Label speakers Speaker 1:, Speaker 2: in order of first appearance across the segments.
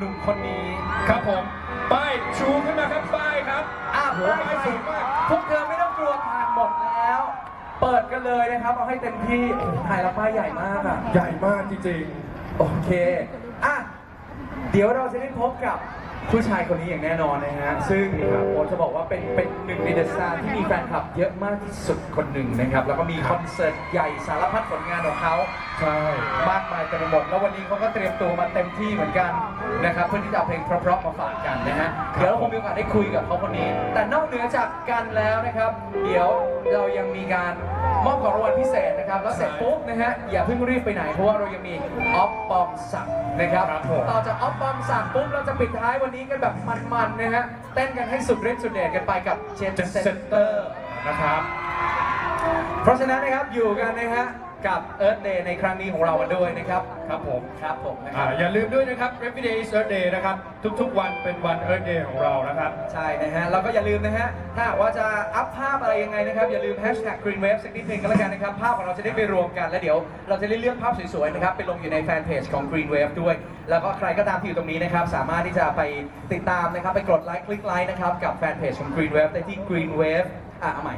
Speaker 1: หนุ่มคนนี้
Speaker 2: ครับผมป้ายชูขึ้นมาครับป้ายครับ
Speaker 1: อะ
Speaker 2: โอ้
Speaker 1: ป้าย
Speaker 2: ป้ายสูงมาก
Speaker 1: พวกเธอไม่ต้องกลัวผ่านหมดแล้ว เปิดกันเลยนะครับ เอาให้เต็มที่โอ้โหถ่ายแล้วป้ายใหญ่มากอะ
Speaker 2: ใหญ่มากจริง
Speaker 1: โอเค อะ เดี๋ยวเราจะได้พบกับผู้ชายคนนี้อย่างแน่นอนนะฮะ ซึ่งโอจะบอกว่าเป็นเป็นหนึ่งในเดอะสตาร์ที่มีแฟนคลับเยอะมากที่สุดคนหนึ่งนะครับ แล้วก็มีคอนเสิร์ตใหญ่สารพัดผลงานของเขา
Speaker 2: ๆ ใช่
Speaker 1: มาก มายเต็มไปหมด แล้ววันนี้เขาก็เตรียมตัวมาเต็มที่เหมือนกันนะครับเพื่อที่จะเอาเพลงเพราะๆมาฝากกันนะฮะเดี๋ยวเราคงมีโอกาสได้คุยกับเขาคนนี้ แต่นอกเหนือจากกันแล้วนะครับ เดี๋ยวเรายังมีการมอบของรางวัลพิเศษนะครับแล้วเสร็จปุ๊บนะฮะอย่าเพิ่งรีบไปไหนเพราะว่าเรายังมีออฟปองศักดิ์นะครับ
Speaker 2: ครับผม
Speaker 1: ต่อจากออฟปองศักดิ์ปุ๊บเราจะปิดท้ายวันนี้กันแบบมันๆนะฮะเต้นกันให้สุดฤทธิ์สุดเดชกันไปกับเจน
Speaker 2: เจ็ด
Speaker 1: เซ
Speaker 2: เซ
Speaker 1: น
Speaker 2: น
Speaker 1: เต
Speaker 2: เต
Speaker 1: อ
Speaker 2: อ
Speaker 1: ร์
Speaker 2: ร์ นะครับ
Speaker 1: เพราะฉะนั้นนะครับอยู่กันนะฮะ กับ Earth Day ในครั้งนี้ของเรากันด้วยนะครับ
Speaker 2: ครับผม
Speaker 1: ครับผมนะค
Speaker 2: อ่า
Speaker 1: รับ
Speaker 2: อย่าลืมด้วยนะครับ Every day is Earth Day นะครับ ทุกๆ วันเป็นวัน Earth Day ของเรานะครับ
Speaker 1: ใช่นะฮะแล้วก็อย่าลืมนะฮะถ้าหากว่าจะอัพภาพอะไรยังไงนะครับ อย่าลืม hashtag green wave สักนิดนึงก็แล้วกันนะครับ ภาพของเราจะได้ไปรวมกัน แล้วเดี๋ยวเราจะได้เลือกภาพสวยๆนะครับไปลงอยู่ในแฟนเพจของ green wave ด้วย แล้วก็ใครก็ตามที่อยู่ตรงนี้นะครับ สามารถที่จะไปติดตามนะครับ ไปกดไลค์คลิกไลค์นะครับกับแฟนเพจของ green wave ได้ที่ green wave อะเอาใหม่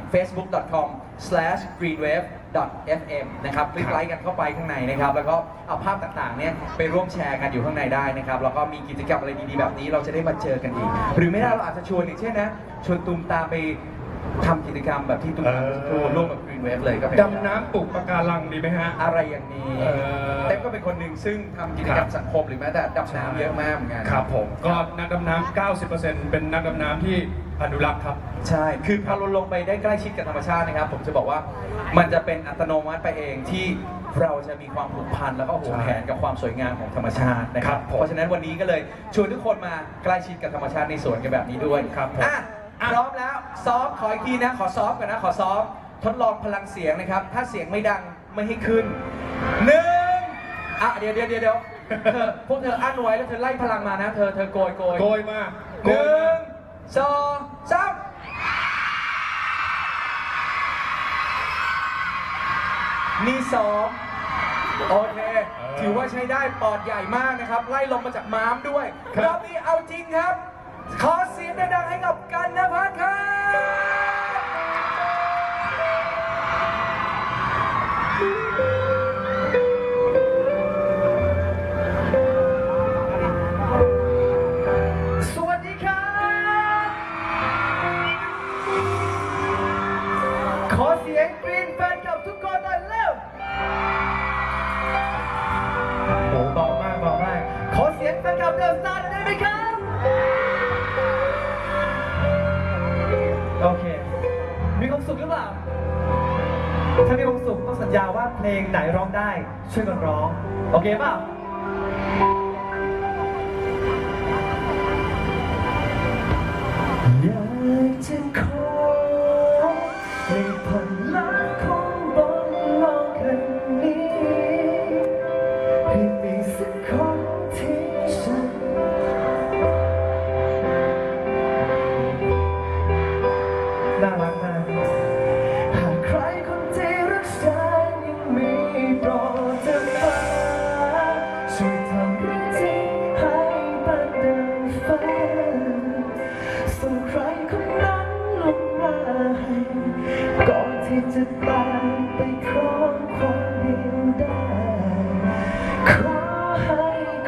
Speaker 1: facebook.com/greenwave.fm นะครับคลิกไลค์กันเข้าไปข้างในนะครับ แล้วก็เอาภาพต่างๆเนี่ยไปร่วมแชร์กันอยู่ข้างในได้นะครับ แล้วก็มีกิจกรรมอะไรดีๆแบบนี้เราจะได้มาเจอกันอีก หรือไม่ได้เราอาจจะชวนอย่างเช่นนะ ชวนตูมตามไปทำกิจกรรมแบบที่ตูมตาม
Speaker 2: เออ
Speaker 1: ชวนร่วมกับ Green Wave เลยก็เป็น
Speaker 2: ดำน้ำปลูกปะการังดีไหมฮะ
Speaker 1: อะไรอย่างนี้
Speaker 2: เออ
Speaker 1: เต็มก็เป็นคนหนึ่งซึ่งทำกิจกรรมสังคมหรือแม้แต่ดำน้ำเยอะมากเหมือนกัน
Speaker 2: ครับผม ก็นักดำน้ำ 90%เป็นนักดำน้ำที่ อนุรักษ์ครับ
Speaker 1: ใช่ คือพอเราลงไปได้ใกล้ชิดกับธรรมชาตินะครับ ผมจะบอกว่ามันจะเป็นอัตโนมัติไปเองที่เราจะมีความผูกพันแล้วก็หวงแหนกับความสวยงามของธรรมชาตินะครับ
Speaker 2: ครับผม
Speaker 1: เพราะฉะนั้นวันนี้ก็เลยชวนทุกคนมาใกล้ชิดกับธรรมชาติในสวนกันแบบนี้ด้วย
Speaker 2: ครับผม
Speaker 1: อะพร้อมแล้วซ้อมขออีกทีนะ ขอซ้อมกันนะ ขอซ้อมทดลองพลังเสียงนะครับ ถ้าเสียงไม่ดังไม่ให้ขึ้นหนึ่งอะเดี๋ยวเดี๋ยวเดี๋ยวเดี๋ยวเธอพวกเธออั้นไว้แล้วเธอไล่พลังมานะ เธอเธอโกยโกย
Speaker 2: โกยมา
Speaker 1: ห
Speaker 2: โกย
Speaker 1: นึ่
Speaker 2: มาง
Speaker 1: สองสามนี่สองโอเค ถือว่าใช้ได้ปอดใหญ่มากนะครับ ไล่ลงมาจากม้ามด้วยรอบนี้เอาจริงครับ ขอเสียงดังๆให้กับกันนภัทรครับ ถ้ามีความสุขต้องสัญญาว่าเพลงไหนร้องได้ ช่วยกันร้อง โอเคเปล่า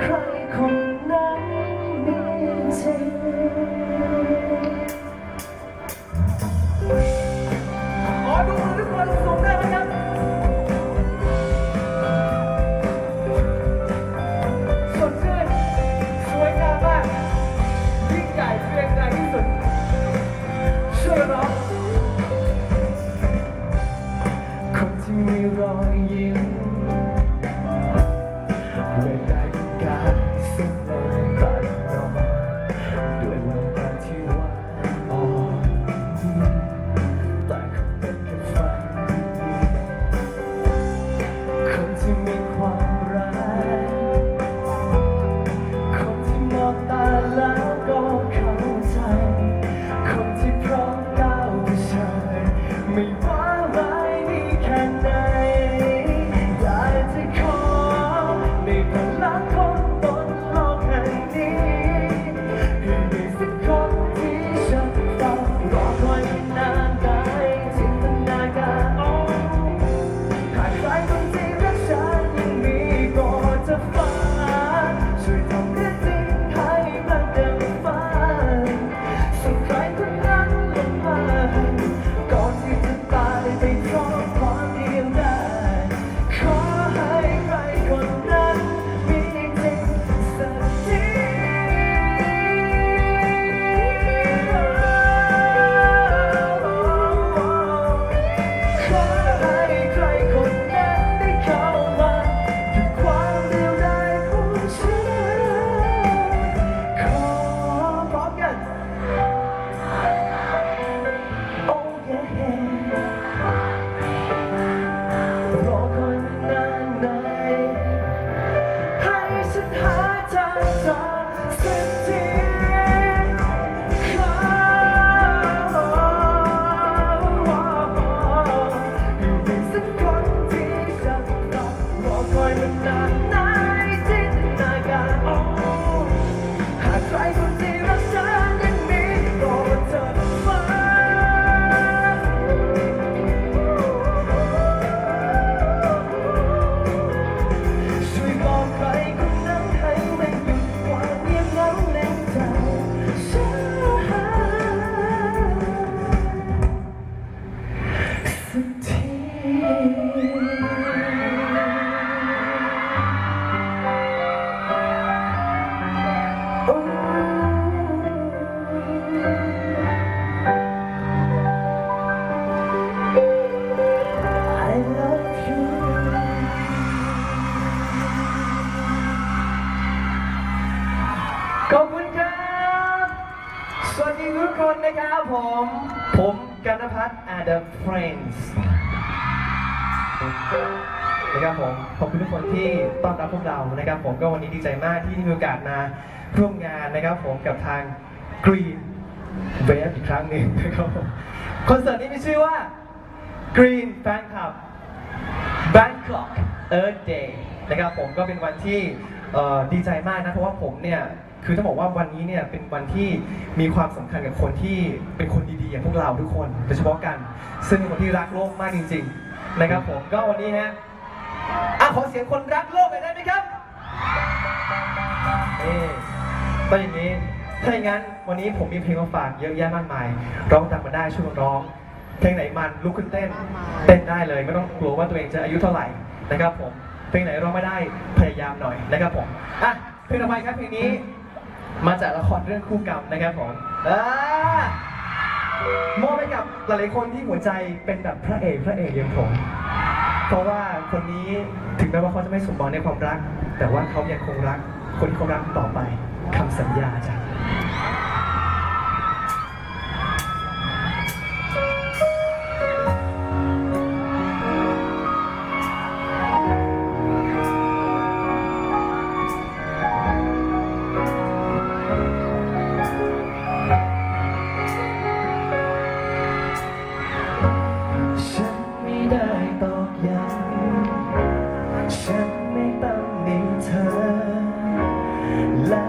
Speaker 1: ใต นะค
Speaker 3: รับผมขอบคุณทุกคนที่ต้อนรับพวกเรานะครับ ผมก็วันนี้ดีใจมากที่มีโอกาสมาร่วมงานนะครับผมกับทาง Green Wave อีกครั้งหนึ่งนะครับผมคอนเสิร์ตนี้มีชื่อว่า Green Fan Club Bangkok Earth Day นะครับผมก็เป็นวันที่ดีใจมากนะเพราะว่าผมเนี่ยคือต้องบอกว่าวันนี้เนี่ยเป็นวันที่มีความสำคัญกับคนที่เป็นคนดีๆอย่างพวกเราทุกคนโดยเฉพาะกัน ซึ่งเป็นคนที่รักโลกมากจริง ๆ นะครับผมก็วันนี้ฮะอะขอเสียงคนรักโลกหน่อยได้ไหมครับเอ๊ก็อย่างนี้ ถ้าอย่างนั้นวันนี้ผมมีเพลงมาฝากเยอะแยะมากมาย ร้องตามมาได้ช่วยกันร้อง เพลงไหนมันลุกขึ้นเต้น เต้นได้เลยไม่ต้องกลัวว่าตัวเองจะอายุเท่าไหร่นะครับผม เพลงไหนร้องไม่ได้พยายามหน่อยนะครับผม อะเพลงต่อไปครับเพลงนี้ มาจากละครเรื่องคู่กรรมนะครับผมอ่า มอบให้กับหลายๆคนที่หัวใจเป็นแบบพระเอกพระเอกอย่างผม เพราะว่าคนนี้ถึงแม้ว่าเขาจะไม่สมหวังในความรัก แต่ว่าเขายังคงรักคนที่เขารักต่อไปคำสัญญาจ้ะ และ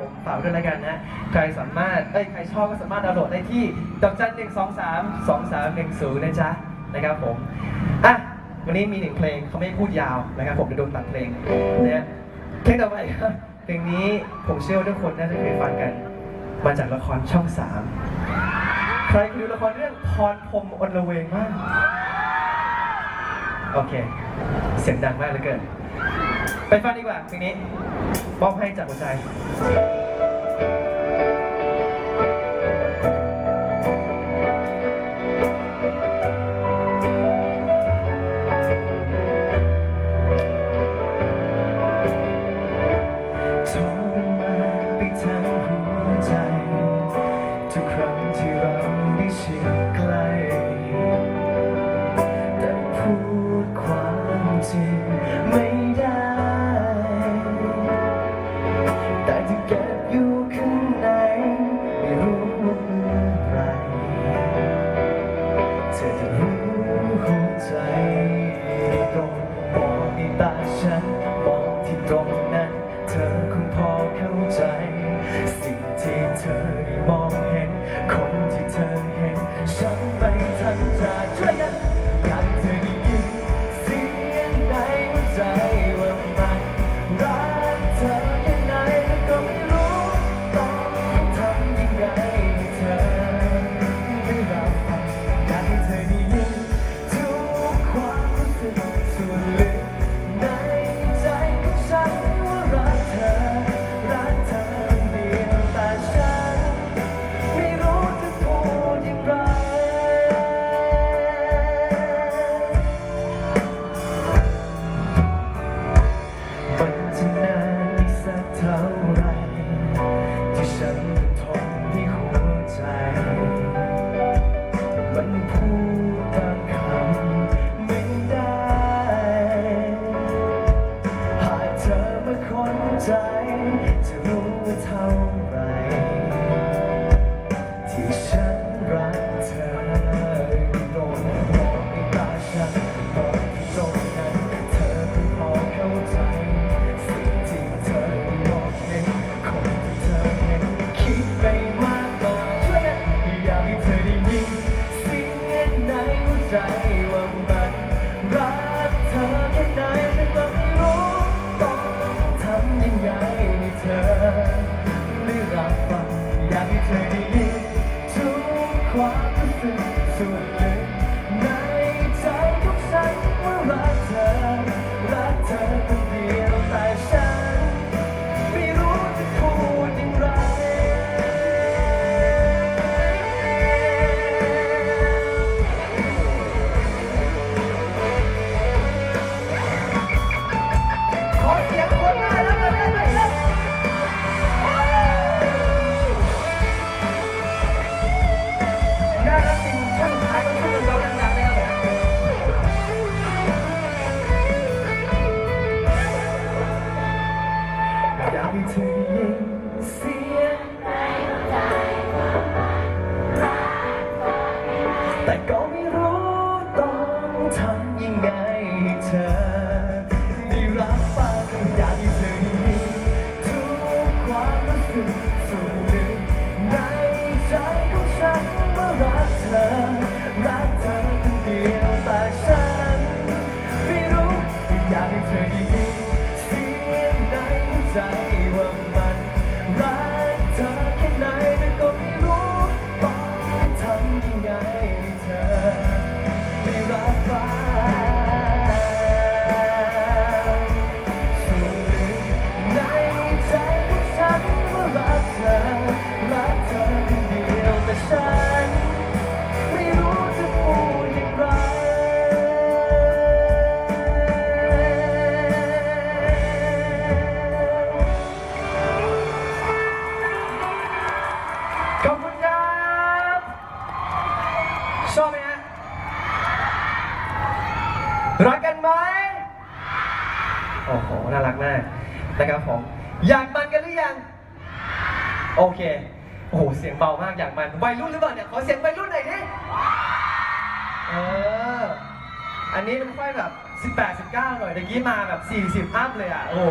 Speaker 3: ผมฝากด้วยแล้วกันนะ ใครสามารถ เอ้ย ใครชอบก็สามารถดาวน์โหลดได้ที่ดอกจันหนึ่งสองสามสองสามหนึ่งศูนย์นะจ๊ะ นะครับผม อะ วันนี้มีหนึ่งเพลงเขาไม่พูดยาวนะครับผมจะโดนตัดเพลงเนี่ยเพลงต่อไปครับเพลงนี้ผมเชื่อทุกคนน่าจะเคยฟังกัน มาจากละครช่องสามใครเคยดูละครเรื่องพรพรมอนละเวงบ้างโอเค เสียงดังมากเหลือเกิน ไปฟังดีกว่าเพลงนี้มอบให้จากหัวใจ through. finger. มัวัยรุ่นหรือเปล่าเนี่ยขอเสียงวัยรุ่นหน่อยดิเอออันนี้มันค่อยแบบ 18 19 หน่อยตะกี้มาแบบ 40 อัพเลยอะโอ้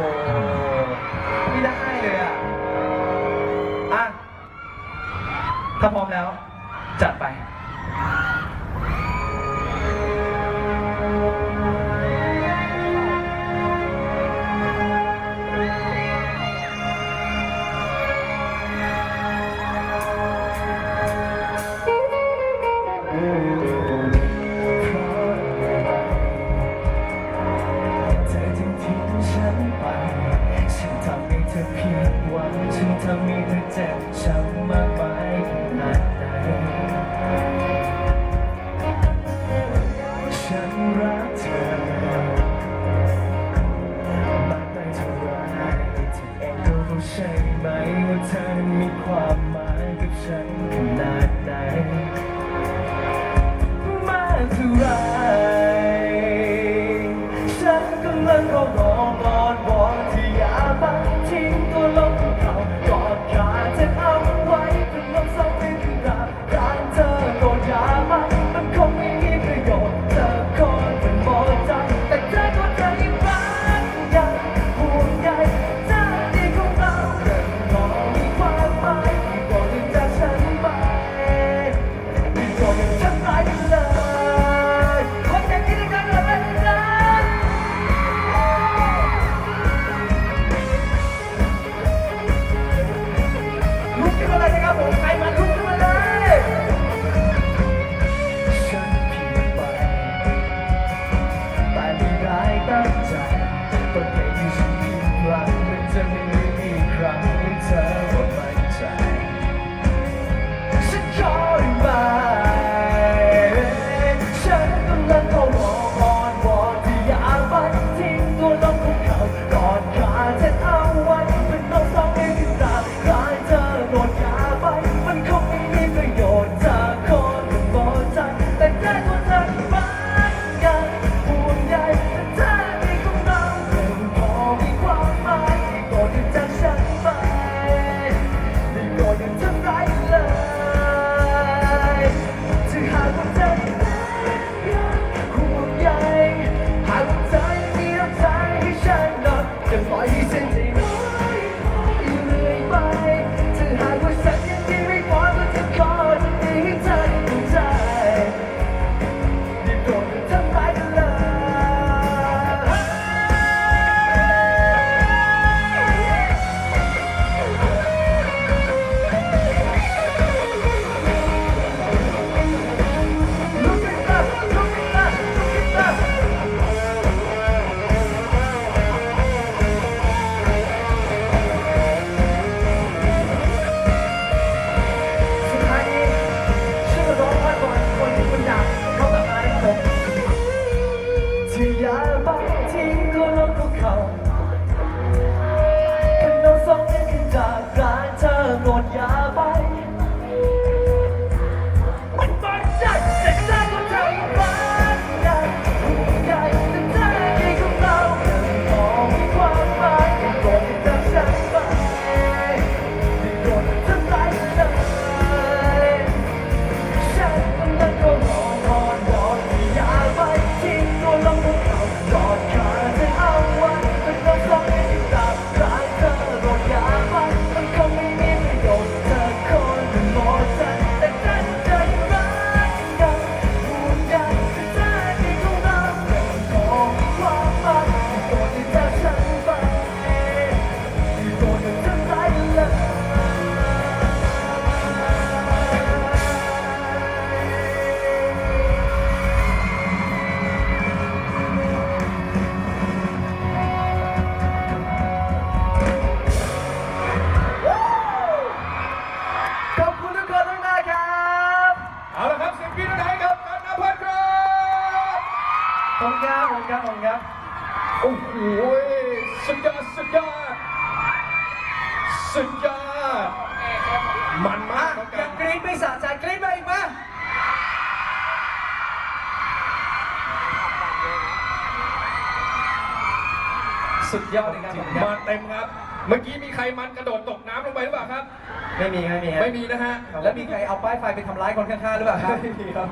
Speaker 3: ไม่มีไม่มีฮะ
Speaker 2: ไม่มีนะฮะ
Speaker 1: แล้วมีใครเอาป้ายไฟไปทำร้ายคนข้างๆหรือเปล่าครับ
Speaker 3: ไม่มีครับ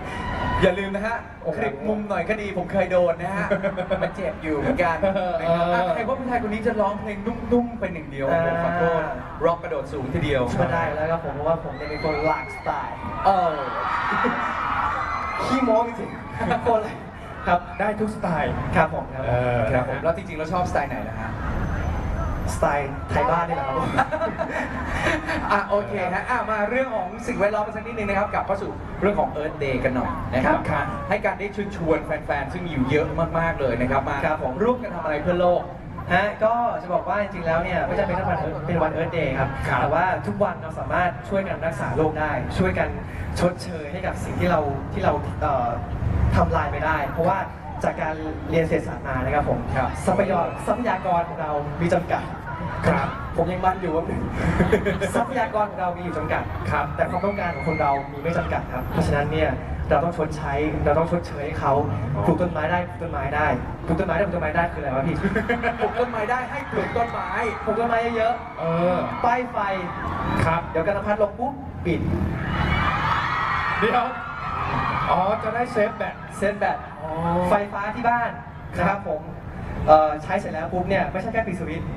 Speaker 1: อย่าลืมนะฮะ
Speaker 2: โอ้โห
Speaker 1: คลิปมุมหน่อยก็ดีผมเคยโดนนะฮะ มันเจ็บอยู่เหมือนกันนะครับ
Speaker 2: เออ
Speaker 1: อะใครว่าผู้ชายคนนี้จะร้องเพลงนุ่มๆเป็นหนึ่งเดียวผมขอโทษร็อกกระโดดสูงทีเดียว
Speaker 3: มาได้แล้วครับผมเพราะว่าผมเนี่ยเป็นคนหลากสไตล์
Speaker 1: เออ
Speaker 3: ขี้โม้จริงๆคนเลยครับ
Speaker 2: ได้ทุกสไตล์
Speaker 3: ครับผมครับ
Speaker 2: เออ
Speaker 1: ครับผมแล้วจริงๆแล้วชอบสไตล์ไหนนะฮะ
Speaker 3: สไตล์ไทยบ้านนี่แหละครับผม
Speaker 1: อะโอเคฮะอะมาเรื่องของสิ่งแวดล้อมกันสักนิดนึงนะครับกลับเข้าสู่เรื่องของ Earth Day กันหน่อยนะครับ
Speaker 2: ครับ
Speaker 1: ให้การได้ชวนชวนแฟนๆ ซึ่งอยู่เยอะมากๆเลยนะครับมา
Speaker 3: ครับผม
Speaker 1: ร่วมกันทำอะไรเพื่อโลก
Speaker 3: ฮะก็จะบอกว่าจริงๆแล้วเนี่ยไม่จำเป็นต้องวันเป็นวันเอิร์ธเดย์ครับ
Speaker 2: ครับ
Speaker 3: แต่ว่าทุกวันเราสามารถช่วยกันรักษาโลกได้ ช่วยกันชดเชยให้กับสิ่งที่เราที่เราเอ่อทำลายไปได้ เพราะว่า จากการเรียนเศรษฐศาสตร์มานะครับผม
Speaker 1: ครับ
Speaker 3: ทรัพยากรทรัพยากรของเรามีจำกัด
Speaker 2: ครับ
Speaker 3: ผมยังมันอยู่ว่าทรัพยากรของเรามีอยู่จำกัด
Speaker 2: ครับ
Speaker 3: แต่ความต้องการของคนเรามีไม่จำกัดครับ เพราะฉะนั้นเนี่ยเราต้องชดใช้เราต้องชดเชยให้เขาปลูกต้นไม้ได้ปลูกต้นไม้ได้ปลูกต้นไม้ได้ปลูกต้นไม้ได้คืออะไรวะพี่
Speaker 1: ปลูกต้นไม้ได้ให้ปลูกต้นไม้
Speaker 3: ปลูกต้นไม้เยอะ
Speaker 2: เออ
Speaker 3: ๆป้ายไฟ
Speaker 2: ครับ
Speaker 3: เดี๋ยวกันพัดลงปุ๊บปิด
Speaker 2: เดี๋ยว อ๋อ จะได้เซฟแบต
Speaker 3: เซตแบต
Speaker 2: อ๋อ
Speaker 3: ไฟฟ้าที่บ้านนะครับผมเอ่อใช้เสร็จแล้วปุ๊บเนี่ยไม่ใช่แค่ปิดสวิตช์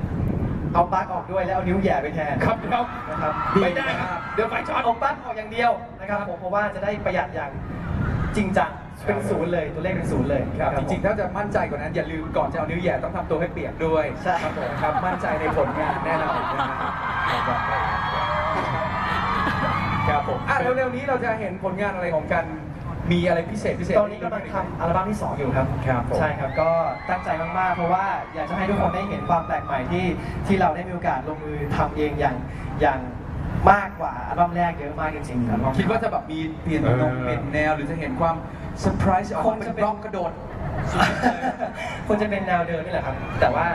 Speaker 3: เอาปลั๊กออกด้วยแล้วเอานิ้วแหย่ไปแทน
Speaker 2: ครับเดี๋ยว
Speaker 3: นะครับ
Speaker 2: ไม่ได้ครับ เดี๋ยวไฟช็อต
Speaker 3: เอาปลั๊กออกอย่างเดียวนะครับผมเพราะว่าจะได้ประหยัดอย่างจริงจังเป็นศูนย์เลยตัวเลขเป็นศูนย์เลย
Speaker 1: ครับจริงๆ ถ้าจะมั่นใจกว่านั้นอย่าลืมก่อนจะเอานิ้วแหย่ต้องทำตัวให้เปียกด้วย
Speaker 3: ใช่
Speaker 1: ครับผมครับมั่นใจในผลงานแน่นอนนะฮะครับผมอะเร็วๆนี้เราจะเห็นผลงานอะไรของกัน มีอะไรพิเศษพิเศษ
Speaker 3: ตอนนี้กำลังทำอัลบั้มที่ 2 อยู่ครับ
Speaker 1: ครับผม
Speaker 3: ใช่ครับก็ตั้งใจมากๆ เพราะว่าอยากจะให้ทุกคนได้เห็นความแปลกใหม่ที่ที่เราได้มีโอกาสลงมือทำเองอย่างอย่างมากกว่าอัลบั้มแรกเยอะมากจริงๆครับ
Speaker 1: คิดว่าจะแบบมีเปลี่ยน
Speaker 2: เออ
Speaker 1: นงเปลี่ยนแนวหรือจะเห็นความเซอร์ไพรส์ออกมาเป็นบล็อกกระโดด
Speaker 3: คนจะเป็นแนวเดิมนี่แหละครับ แต่ว่า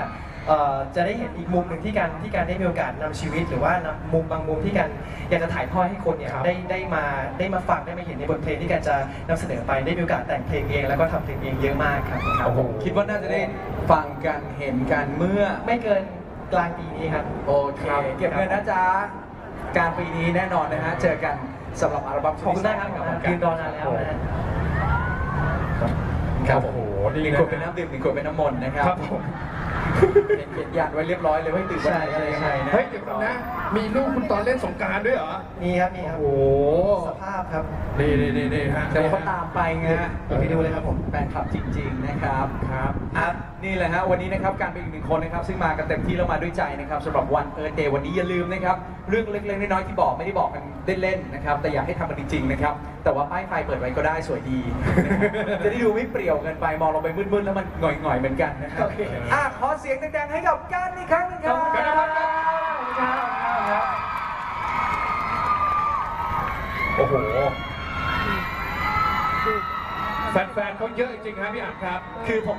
Speaker 3: เอ่อจะได้เห็นอีกมุมหนึ่งที่การที่การได้มีโอกาสนำชีวิต หรือว่านำมุมบางมุมที่การอยากจะถ่ายทอดให้คนเนี่ย
Speaker 2: ครับ
Speaker 3: ได้ได้มาได้มาฟังได้มาเห็นในบทเพลงที่การจะนำเสนอไปได้มีโอกาสแต่งเพลงเอง แล้วก็ทำเพลงเองเยอะมากครับ
Speaker 1: ครับผมคิดว่าน่าจะได้ฟังกันเห็นกันเมื่อ
Speaker 3: ไม่เกินกลางปีนี้ครับ
Speaker 1: โอเคเก็บเงินนะจ๊ะกลารปีนี้แน่นอนนะฮะ เจอกันสำหรับอัลบั้ม
Speaker 3: ขอบคุณมากครับยืนรอนานแล้วนะฮะ
Speaker 1: ครับ
Speaker 2: โอ้โหดี
Speaker 1: หนึ่ง
Speaker 2: นะ
Speaker 1: ขวดเป็นน้ำดื่มหนึ่งขวดเป็นน้ำมนต์นะครับ
Speaker 2: ครับผม
Speaker 1: เขียนยันไว้เรียบร้อยเลยว่าให้ตื่นวันไหนอะไรยังไงนะ
Speaker 2: เฮ้ยเดี๋ยวก่อนนะ มีลูกคุณตอนเล่นสงกรารด้วยเหรอ
Speaker 3: มีครับมีครับ
Speaker 2: โอ้โห
Speaker 3: สภาพครับ
Speaker 2: นี่นี่นี่นี่ฮะ
Speaker 1: แต่ว่าเขาตามไปไงฮะ
Speaker 3: เดี๋ยวไปดูเลยครับผม
Speaker 1: แฟนคลับจริง ๆ นะครับ
Speaker 2: ครับ
Speaker 1: อะนี่แหละฮะวันนี้นะครับการเป็นอีกหนึ่งคนนะครับ ซึ่งมากันเต็มที่แล้วมาด้วยใจนะครับสำหรับวันเอิร์ธเดย์วันนี้อย่าลืมนะครับ เรื่องเล็กๆน้อยๆที่บอกไม่ได้บอกกันเล่นๆนะครับ แต่อยากให้ทำมันจริงๆนะครับ แต่ว่าป้ายไฟเปิดไว้ก็ได้สวยดีนะครับจะได้ดูไม่เปรี่ยวเกินไปมองลงไปมืดๆแล้วมันหง่อยๆเหมือนกันนะครับ
Speaker 3: โอเค
Speaker 1: อะขอเสียงดังๆให้กับการอีกครั้งหนึงครับ
Speaker 3: ขอบคุณครับครับ
Speaker 2: โอ้โห แฟนๆเขาเยอะจริงๆครับพี่อัดครับ
Speaker 1: คือผม